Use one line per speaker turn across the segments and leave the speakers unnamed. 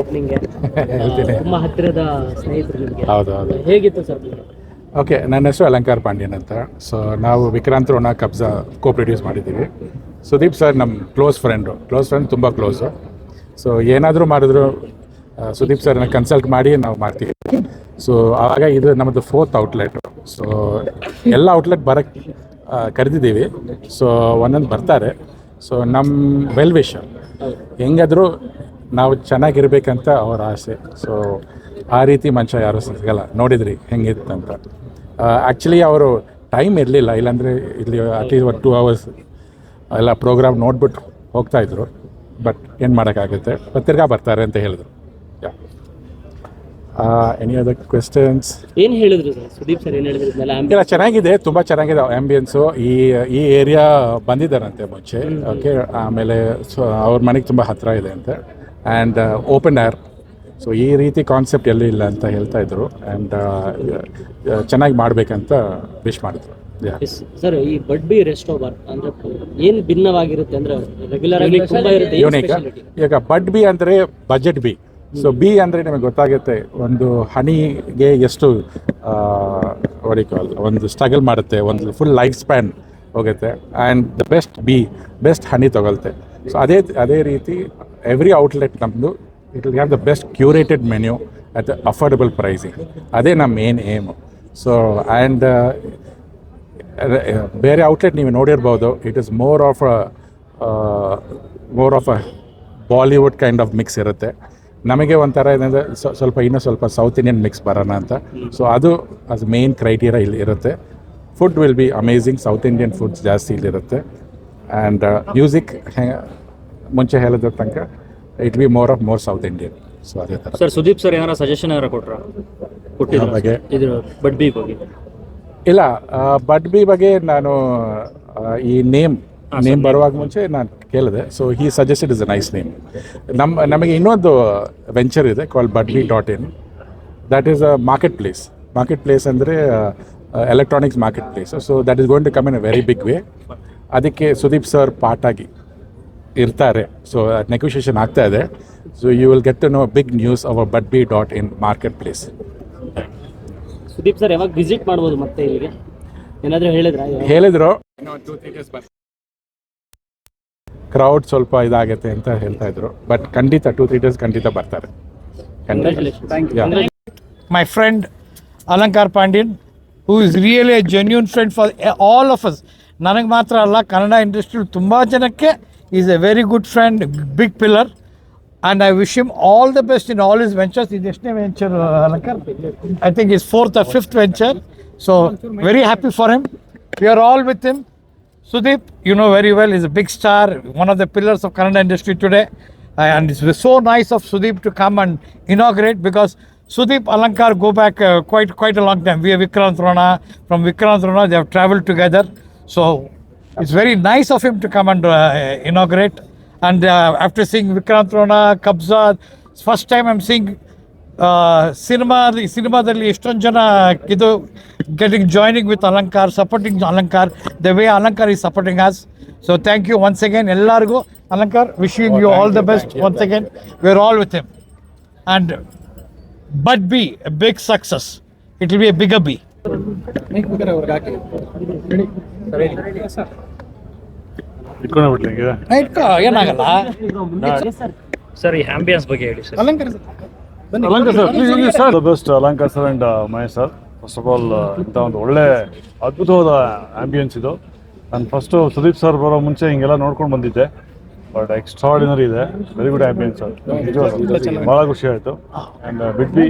Opening
ತುಂಬ ಹತ್ತಿರದ ಸ್ನೇಹಿತರು ನಿಮಗೆ.
ಹೌದು ಹೌದು.
ಹೇಗಿತ್ತು ಸರ್
ಓಕೆ ನನ್ನ ಹೆಸರು ಅಲಂಕಾರ್ ಪಾಂಡ್ಯನ್ ಅಂತ. ಸೊ ನಾವು ವಿಕ್ರಾಂತ್ ರೋಣ ಕಬ್ಜಾ ಕೋ ಪ್ರೊಡ್ಯೂಸ್ ಮಾಡಿದ್ದೀವಿ. ಸುದೀಪ್ ಸರ್ ನಮ್ಮ ಕ್ಲೋಸ್ ಫ್ರೆಂಡು ಕ್ಲೋಸ್ ಫ್ರೆಂಡ್ ತುಂಬ ಕ್ಲೋಸು ಸೊ ಏನಾದರೂ ಮಾಡಿದ್ರು ಸುದೀಪ್ ಸರ್ನ ಕನ್ಸಲ್ಟ್ ಮಾಡಿ ನಾವು ಮಾಡ್ತೀವಿ. ಸೊ ಆವಾಗ ಇದು ನಮ್ಮದು ಫೋರ್ತ್ ಔಟ್ಲೆಟ್ ಸೊ ಎಲ್ಲ ಔಟ್ಲೆಟ್ ಬರಕ್ಕೆ ಕರೆದಿದ್ದೀವಿ. ಸೊ ಒಂದೊಂದು ಬರ್ತಾರೆ. ಸೊ ನಮ್ಮ ವೆಲ್ ವಿಶ್ ಹೆಂಗಾದರೂ ನಾವು ಚೆನ್ನಾಗಿರ್ಬೇಕಂತ ಅವರ ಆಸೆ. ಸೊ ಆ ರೀತಿ ಮನುಷ್ಯ ಯಾರು ಸಿಗಲ್ಲ. ನೋಡಿದ್ರಿ ಹೆಂಗಿತ್ತಂತ ಅಂತ. ಆ್ಯಕ್ಚುಲಿ ಅವರು ಟೈಮ್ ಇರಲಿಲ್ಲ. ಇಲ್ಲಾಂದರೆ ಇಲ್ಲಿ ಅಟ್ಲೀಸ್ಟ್ ಒಂದು ಟೂ ಅವರ್ಸ್ ಎಲ್ಲ ಪ್ರೋಗ್ರಾಮ್ ನೋಡ್ಬಿಟ್ಟು ಹೋಗ್ತಾಯಿದ್ರು ಬಟ್ ಏನು ಮಾಡೋಕ್ಕಾಗುತ್ತೆ? ತಿರ್ಗಾ ಬರ್ತಾರೆ ಅಂತ ಹೇಳಿದ್ರು. ಎನಿ ಅದರ್ ಕ್ವೆಶನ್ಸ್
ಏನು ಹೇಳಿದ್ರು ಸುದೀಪ್ ಸರ್ ಏನು ಹೇಳಿದ್ರು?
ಇಲ್ಲ ಚೆನ್ನಾಗಿದೆ. ತುಂಬ ಚೆನ್ನಾಗಿದೆ ಆ್ಯಂಬಿಯನ್ಸು ಈ ಈ ಏರಿಯಾ ಬಂದಿದ್ದಾರಂತೆ ಮುಂಚೆ. ಓಕೆ ಆಮೇಲೆ ಸೊ ಅವ್ರ ಮನೆಗೆ ತುಂಬ ಹತ್ತಿರ ಇದೆ ಅಂತೆ. ಆ್ಯಂಡ್ ಓಪನ್ ಏರ್ ಸೊ ಈ ರೀತಿ ಕಾನ್ಸೆಪ್ಟ್ ಎಲ್ಲೂ ಇಲ್ಲ ಅಂತ ಹೇಳ್ತಾ ಇದ್ರು. ಆ್ಯಂಡ್ ಚೆನ್ನಾಗಿ ಮಾಡಬೇಕಂತ ವಿಶ್ ಮಾಡಿದ್ರು.
ಸರ್ ಈ ರೆಸ್ಟೋ ಬಾರ್ ಅಂದ್ರೆ ಏನು ಭಿನ್ನವಾಗಿರುತ್ತೆ ಅಂದ್ರೆ ರೆಗ್ಯುಲರ್ ಆಗಿ ತುಂಬಾ ಇರುತ್ತೆ
ಯೂನಿಕ್? ಈಗ ಬಡ್ ಬಿ ಅಂದರೆ ಬಜೆಟ್ ಬಿ ಸೊ ಬಿ ಅಂದರೆ ನಿಮಗೆ ಗೊತ್ತಾಗುತ್ತೆ ಒಂದು ಹನಿಗೆ ಎಷ್ಟು ಕಾಲ್ ಒಂದು ಸ್ಟ್ರಗಲ್ ಮಾಡುತ್ತೆ ಒಂದು ಫುಲ್ ಲೈಫ್ ಸ್ಪ್ಯಾನ್ ಹೋಗುತ್ತೆ. And the best B best honey ತಗೊಳ್ತೆ so ಅದೇ ಅದೇ ರೀತಿ ಎವ್ರಿ ಔಟ್ಲೆಟ್ ನಮ್ಮದು it will have the best curated menu at affordable pricing ಅದೇ ನಮ್ಮ ಮೇನ್ ಏಮು ಸೊ ಆ್ಯಂಡ್ ಬೇರೆ ಔಟ್ಲೆಟ್ ನೀವು ನೋಡಿರ್ಬೋದು it is more of a more of a Bollywood kind of mix ಇರುತ್ತೆ. ನಮಗೆ ಒಂಥರ ಏನಂದರೆ ಸ್ವಲ್ಪ ಇನ್ನೂ ಸ್ವಲ್ಪ ಸೌತ್ ಇಂಡಿಯನ್ ಮಿಕ್ಸ್ ಬರೋಣ ಅಂತ. ಸೊ ಅದು ಅಸ್ ಮೇನ್ ಕ್ರೈಟೀರಿಯಾ ಇಲ್ಲಿ ಇರುತ್ತೆ. Food will be amazing South Indian foods ಜಾಸ್ತಿ ಇಲ್ಲಿರುತ್ತೆ. ಆ್ಯಂಡ್ ಮ್ಯೂಸಿಕ್ ಮುಂಚೆ ಹೇಳಿದ್ರ ತನಕ it be more of more South Indian so ಅದೇ ಥರ.
ಸರ್ ಸುದೀಪ್ ಸರ್ ಏನಾರ ಸಜೆಷನ್ ಏನಾರ ಕೊಟ್ರ?
ಹುಟ್ಟಿದ ಬಗ್ಗೆ? ಇಲ್ಲ ಬಡ್ ಬಿ ಬಗ್ಗೆ ನಾನು ಈ ನೇಮ್ ನೇಮ್ ಬರುವಾಗ ಮುಂಚೆ ನಾನು ಕೇಳಿದೆ. So he suggested is a nice name ನಮ್ಮ ನಮಗೆ ಇನ್ನೊಂದು ವೆಂಚರ್ ಇದೆ call bud B dot in that is a market place market place ಅಂದರೆ electronics market place so that is going to come in a very big way ಅದಕ್ಕೆ Sudeep sir part ಆಗಿ ಇರ್ತಾರೆ. So negotiation ಆಗ್ತಾ ಇದೆ. So you will get to know big news our but B dot in market place
Sudeep sir ಯಾವಾಗ visit ಮಾಡ್ಬೋದು ಮತ್ತೆ ಇಲ್ಲಿಗೆ? ಏನಾದರೂ ಹೇಳಿದ್ರ?
ಹೇಳಿದ್ರು. ಕ್ರೌಡ್ ಸ್ವಲ್ಪ ಇದಾಗುತ್ತೆ ಅಂತ ಹೇಳ್ತಾ ಇದ್ರು. ಬಟ್ ಖಂಡಿತ ಟೂ ತ್ರೀ ಡೇಸ್ ಖಂಡಿತ ಬರ್ತಾರೆ.
My
friend Alankar Pandian who is really really a genuine friend for all of us. ನನಗೆ ಮಾತ್ರ ಅಲ್ಲ ಕನ್ನಡ ಇಂಡಸ್ಟ್ರಿ ತುಂಬ ಜನಕ್ಕೆ is a very good friend, big pillar. And I wish him all the best in all his ventures. His next venture, I think his fourth or fifth venture. So very happy for him. We are all with him. Sudeep, you know very well, is a big star, one of the pillars of Kannada industry today. Uh, and it was so nice of Sudeep to come and inaugurate because Sudeep Alankar go back uh, quite quite a long time. We are Vikrant Rana. From Vikrant Rana, they have traveled together. So it's very nice of him to come and uh, inaugurate. And uh, after seeing Vikrant Rona, Kabza, it's first time I'm seeing cinema ಸಿನಿಮಾದಲ್ಲಿ ಎಷ್ಟೊಂದು ಜನ ಇದು getting joining with Alankar supporting Alankar the way Alankar is supporting us so thank you once again ಎಲ್ಲರಿಗೂ Alankar wishing you all the best once again we are all with him and but be a big success it will be a big a B ಏನಾಗಲ್ಲ.
Sir ಈ ambience ಬಗ್ಗೆ ಹೇಳಿ sir.
Alankar
Alankar sir sir the best Alankar sir and Mahesh sir. First of all ಇಂಥ ಒಂದು ಒಳ್ಳೆ ಅದ್ಭುತವಾದ ambience ಇದು. ನಾನು ಫಸ್ಟು ಸುದೀಪ್ ಸರ್ ಬರೋ ಮುಂಚೆ ಹಿಂಗೆಲ್ಲ ನೋಡ್ಕೊಂಡು ಬಂದಿದ್ದೆ. ಬಟ್ ಎಕ್ಸ್ಟ್ರಾಡಿನರಿ ಇದೆ. Very good ambience sir. ನಿಜವಾಗ್ಲೂ ಭಾಳ ಖುಷಿ ಆಯಿತು. And bit B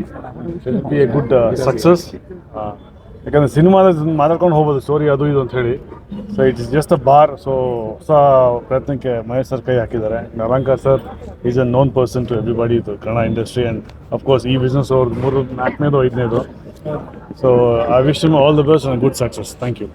will be a good success ಯಾಕಂದರೆ ಸಿನಿಮಾದ ಮಾತಾಡ್ಕೊಂಡು ಹೋಗ್ಬೋದು ಸ್ಟೋರಿ ಅದು ಇದು ಅಂತ ಹೇಳಿ. So it is just a bar so ಹೊಸ ಪ್ರಯತ್ನಕ್ಕೆ ಮಹೇಶ್ ಸರ್ ಕೈ ಹಾಕಿದ್ದಾರೆ. Narankar sir is a known person to everybody ಇದು Kannada industry and of course ಈ ಬಿಸ್ನೆಸ್ ಅವ್ರದ್ದು ಮೂರು, ನಾಲ್ಕನೇದು, ಐದನೇದು. So I wish all the best and good success thank you